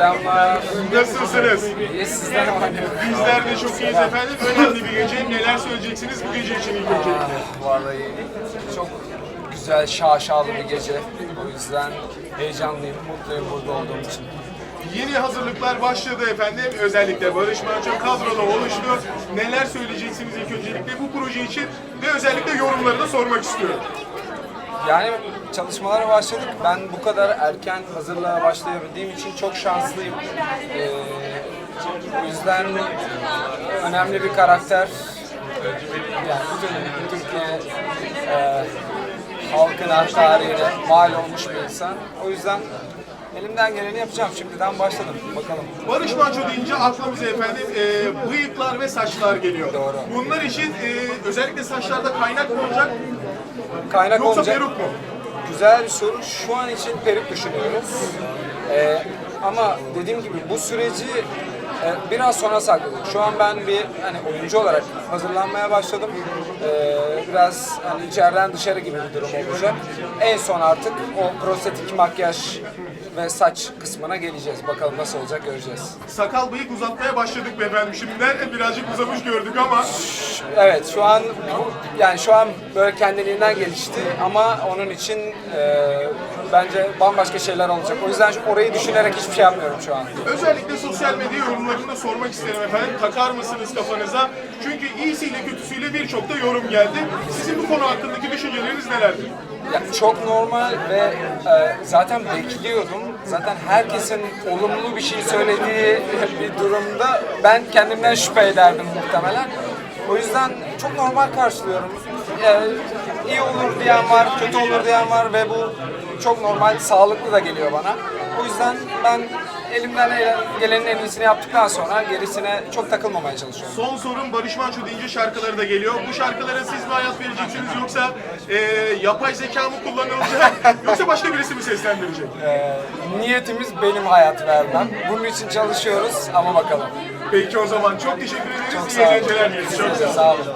Selamlar. Nasılsınız? İyi sizden ama Bizler de çok iyiyiz efendim. Önemli bir gece. Neler söyleyeceksiniz bu gece için ilk öncelikle? Vallahi çok güzel, şaşalı bir gece. O yüzden heyecanlıyım, mutluyum burada olduğum için. Yeni hazırlıklar başladı efendim. Özellikle Barış Manço kadroda oluştu. Neler söyleyeceksiniz ilk öncelikle bu proje için ve özellikle yorumlarını sormak istiyorum. Yani çalışmalara başladık. Ben bu kadar erken hazırlığa başlayabildiğim için çok şanslıyım. Ee, o yüzden önemli bir karakter. Yani bütün Türkiye e, halkına, tarihine mal olmuş bir insan. O yüzden elimden geleni yapacağım. Şimdiden başladım. Bakalım. Barış Manço deyince aklımıza efendim e, bıyıklar ve saçlar geliyor. Doğru. Bunlar için e, özellikle saçlarda kaynak mı olacak Kaynak yoksa olacak. peruk mu? Güzel bir soru. Şu an için peruk düşünüyoruz. Ee, ama dediğim gibi bu süreci e, biraz sonra sakladık. Şu an ben bir hani oyuncu olarak hazırlanmaya başladım. Ee, biraz hani içeriden dışarı gibi bir durum olacak. En son artık o prostetik makyaj ve saç kısmına geleceğiz. Bakalım nasıl olacak göreceğiz. Sakal bıyık uzatmaya başladık be efendim. Şimdiden birazcık uzamış gördük ama Evet şu an yani şu an böyle kendiliğinden gelişti ama onun için e, bence bambaşka şeyler olacak. O yüzden orayı düşünerek hiçbir şey yapmıyorum şu an. Özellikle sosyal medya yorumlarını sormak isterim efendim. Takar mısınız kafanıza? Çünkü iyisiyle kötüsüyle birçok da yorum geldi. Sizin bu konu hakkındaki düşünceleriniz nelerdir? Ya, çok normal ve e, zaten bekliyordum. Zaten herkesin olumlu bir şey söylediği bir durumda ben kendimden şüphe ederdim muhtemelen. O yüzden çok normal karşılıyorum. E, iyi olur diyen var, kötü olur diyen var ve bu çok normal, sağlıklı da geliyor bana. O yüzden ben elimden gelenin en iyisini yaptıktan sonra gerisine çok takılmamaya çalışıyorum. Son sorum Barış Manço deyince şarkıları da geliyor. Bu şarkılara siz mi hayat vereceksiniz yoksa e, yapay zeka mı kullanılacak yoksa başka birisi mi seslendirecek? E, niyetimiz benim hayat vermem. Bunun için çalışıyoruz ama bakalım. Peki o zaman çok teşekkür ederiz. Çok İyi sağ olun. eğlenceler dileriz. Çok sağ olun. Sağ olun.